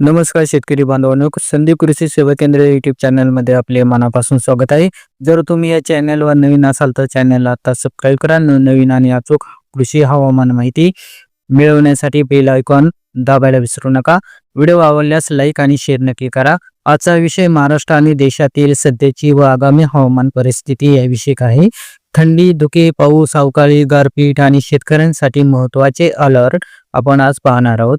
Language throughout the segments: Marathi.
नमस्कार शेतकरी बांधवांनो संदीप कृषी सेवा केंद्र युट्यूब चॅनलमध्ये आपले मनापासून स्वागत आहे. जर तुम्ही या चॅनलवर नवीन असाल तर चॅनलला आता सबस्क्राईब करा. नवीन आणि अचूक कृषी हवामान माहिती मिळवण्यासाठी बेल आयकॉन दाबायला विसरू नका. व्हिडिओ आवडल्यास लाईक आणि शेअर नक्की करा. आजचा विषय महाराष्ट्र आणि देशातील सध्याची व आगामी हवामान परिस्थिती याविषयी आहे. थंडी धुके पाऊस अवकाळी गारपीट आणि शेतकऱ्यांसाठी महत्त्वाचे अलर्ट आपण आज पाहणार आहोत.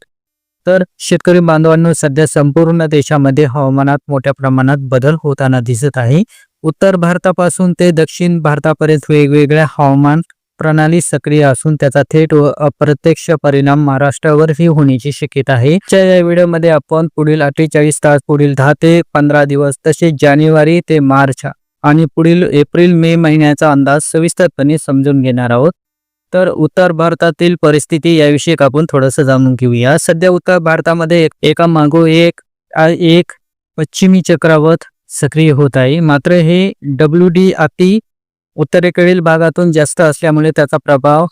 तर शेतकरी बांधवांनो सध्या संपूर्ण देशामध्ये हवामानात मोठ्या प्रमाणात बदल होताना दिसत आहे. उत्तर भारतापासून ते दक्षिण भारतापर्यंत वेगवेगळ्या हवामान प्रणाली सक्रिय असून त्याचा थेट व अप्रत्यक्ष परिणाम महाराष्ट्रावरही होण्याची शक्यता आहे. या व्हिडिओमध्ये आपण पुढील अठ्ठेचाळीस तास पुढील दहा ते पंधरा दिवस तसेच जानेवारी ते मार्च आणि पुढील एप्रिल मे महिन्याचा अंदाज सविस्तरपणे समजून घेणार आहोत. तर उत्तर भारतातील परिस्थिती याविषयी आपण थोडंसं जाणून घेऊया. सध्या उत्तर भारतामध्ये एक- एका मागो एक एक पश्चिमी चक्रावत सक्रिय होत आहे. मात्र हे डब्ल्यू डी अति उत्तरेकडील भागातून जास्त असल्यामुळे त्याचा प्रभाव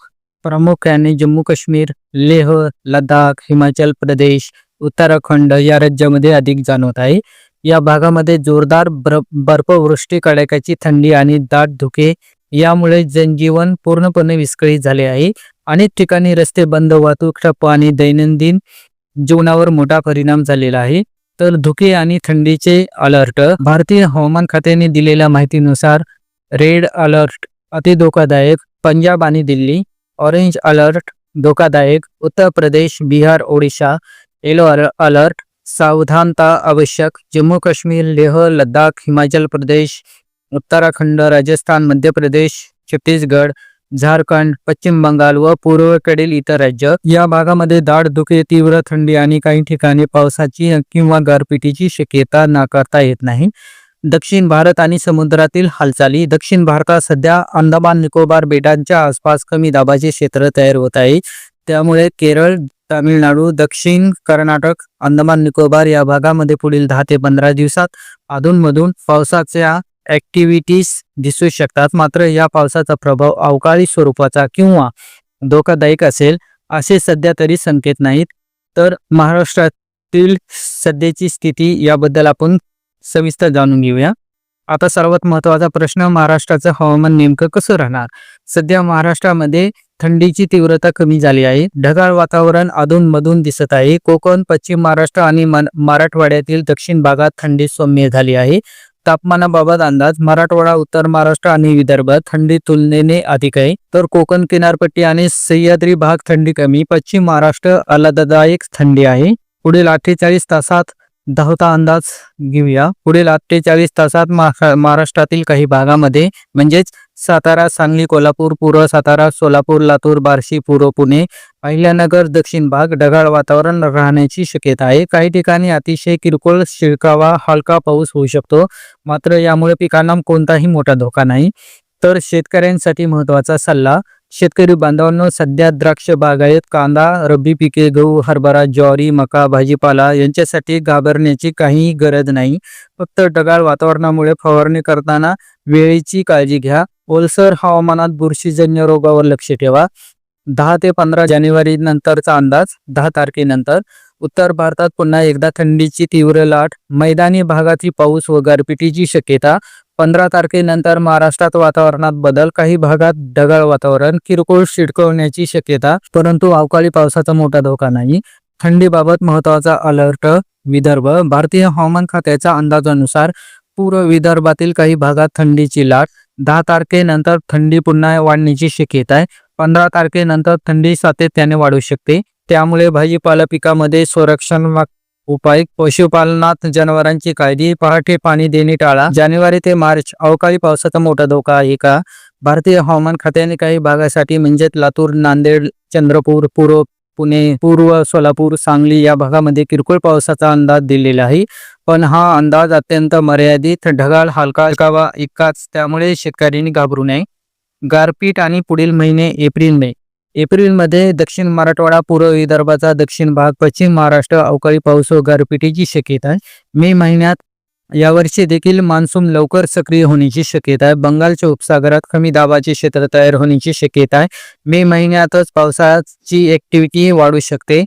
प्रामुख्याने जम्मू काश्मीर लेह लडाख हिमाचल प्रदेश उत्तराखंड या राज्यामध्ये अधिक जाणवत आहे. या भागामध्ये जोरदार बर्फवृष्टी कडाक्याची थंडी आणि दाट धुके यामुळे जनजीवन पूर्णपणे विस्कळीत झाले आहे. अनेक ठिकाणी रस्ते बंद वाहतूक ठप्प आणि दैनंदिन जीवनावर मोठा परिणाम झालेला आहे. तर धुके आणि थंडीचे अलर्ट. भारतीय हवामान खात्याने दिलेल्या माहितीनुसार रेड अलर्ट अति धोकादायक पंजाब आणि दिल्ली. ऑरेंज अलर्ट धोकादायक उत्तर प्रदेश बिहार ओडिशा. येलो अलर्ट सावधानता आवश्यक जम्मू काश्मीर लेह लद्दाख हिमाचल प्रदेश उत्तराखंड राजस्थान मध्य प्रदेश छत्तीसगड झारखंड पश्चिम बंगाल व पूर्वेकडील इतर राज्य. या भागामध्ये दाट धुके तीव्र थंडी आणि काही ठिकाणी पावसाची किंवा गारपिटीची शक्यता नाकारता येत नाही. दक्षिण भारत आणि समुद्रातील हालचाली. दक्षिण भारतात सध्या अंदमान निकोबार बेटांच्या आसपास कमी दाबाचे क्षेत्र तयार होत आहे. त्यामुळे केरळ तामिळनाडू दक्षिण कर्नाटक अंदमान निकोबार या भागामध्ये पुढील दहा ते पंधरा दिवसात अधूनमधून पावसाच्या ऍक्टिव्हिटीज दिसू शकतात. मात्र या पावसाचा प्रभाव अवकाळी स्वरूपाचा किंवा धोकादायक असेल असे सध्या तरी संकेत नाहीत. तर महाराष्ट्रातील सध्याची स्थिती याबद्दल आपण सविस्तर जाणून घेऊया. आता सर्वात महत्त्वाचा प्रश्न महाराष्ट्राचं हवामान नेमकं कसं राहणार? सध्या महाराष्ट्रामध्ये थंडीची तीव्रता कमी झाली आहे. ढगाळ वातावरण अधूनमधून दिसत आहे. कोकण पश्चिम महाराष्ट्र आणि मराठवाड्यातील दक्षिण भागात थंडी सौम्य झाली आहे. तापमानाबाबत अंदाज मराठवाडा उत्तर महाराष्ट्र आणि विदर्भात थंडी तुलनेने अधिक आहे. तर कोकण किनारपट्टी आणि सह्याद्री भाग थंडी कमी पश्चिम महाराष्ट्र आल्हाददायक थंडी आहे. पुढील अठ्ठेचाळीस तासात धावता अंदाज घेऊया. पुढील अठ्ठेचाळीस तासात महाराष्ट्रातील काही भागामध्ये म्हणजेच सातारा सांगली कोल्हापूर पूर्व सातारा सोलापूर लातूर बार्शी पूर्व पुणे अहिल्यानगर दक्षिण भाग ढगाळ वातावरण राहण्याची शक्यता आहे. काही ठिकाणी अतिशय किरकोळ शिळकावा हलका पाऊस होऊ शकतो. मात्र यामुळे पिकांना कोणताही मोठा धोका नाही. तर शेतकऱ्यांसाठी महत्त्वाचा सल्ला शेतकरी बांधवांनो सध्या द्राक्ष बागायत कांदा रब्बी पिके गहू हरभरा ज्वारी मका भाजीपाला यांच्यासाठी घाबरण्याची काही गरज नाही. फक्त ढगाळ वातावरणामुळे फवारणी करताना वेळेची काळजी घ्या. ओलसर हवामानात बुरशीजन्य रोगावर लक्ष ठेवा. दहा ते पंधरा जानेवारी नंतरचा अंदाज दहा तारखेनंतर. उत्तर भारतात पुन्हा एकदा थंडीची तीव्र लाट मैदानी भागाची पाऊस व गारपिटीची शक्यता. पंधरा तारखेनंतर महाराष्ट्रात वातावरणात बदल काही भागात ढगाळ वातावरण किरकोळ शिडकवण्याची शक्यता परंतु अवकाळी पावसाचा मोठा धोका नाही. थंडीबाबत महत्त्वाचा अलर्ट विदर्भ. भारतीय हवामान खात्याच्या अंदाजानुसार पूर्व विदर्भातील काही भागात थंडीची लाट दहा तारखेनंतर थंडी पुन्हा वाढण्याची शक्यता आहे. पंधरा तारखेनंतर थंडी सातत्याने वाढू शकते. त्यामुळे भाजीपाला पिकामध्ये संरक्षण उपाय पशुपालनात जनावरांची काळजी पहाटे पाणी देणे टाळा. जानेवारी ते मार्च अवकाळी पावसाचा मोठा धोका आहे का? भारतीय हवामान खात्याने काही भागासाठी म्हणजेच लातूर नांदेड चंद्रपूर पूर्व पुणे पूर्व सोलापूर सांगली या भागामध्ये किरकोळ पावसाचा अंदाज दिलेला आहे. पण हा अंदाज अत्यंत मर्यादित ढगाळ हलका हलकावा इतकाच. त्यामुळे शेतकऱ्यांनी घाबरू नये. गारपीट आणि पुढील महिने एप्रिल मे. एप्रिलमध्ये दक्षिण मराठवाडा पूर्व विदर्भाचा दक्षिण भाग पश्चिम महाराष्ट्र अवकाळी पाऊस व गारपिटीची शक्यता. आहे मे महिन्यात यावर्षी देखील मान्सून लवकर सक्रिय होण्याची शक्यता आहे. बंगालच्या उपसागरात कमी दाबाचे क्षेत्र तयार होण्याची शक्यता आहे. मे महिन्यातच पावसाची ऍक्टिव्हिटी वाढू शकते.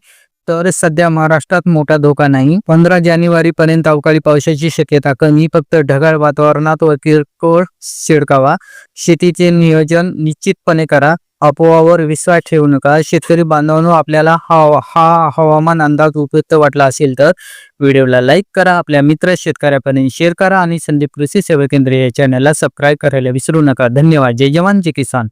तर सध्या महाराष्ट्रात मोठा धोका नाही. पंधरा जानेवारी पर्यंत अवकाळी पावसाची शक्यता कमी फक्त ढगाळ वातावरणात व किरकोळ शिडकावा. शेतीचे नियोजन निश्चितपणे करा. अपोवावर विश्वास ठेवू नका. शेतकरी बांधवांनो आपल्याला हा हा हवामान अंदाज उपयुक्त वाटला असेल तर व्हिडिओला लाईक करा आपल्या मित्र शेतकऱ्यापर्यंत शेअर करा आणि संदीप कृषी सेवा केंद्र या चॅनलला सबस्क्राईब करायला विसरू नका. धन्यवाद. जय जवान जय किसान.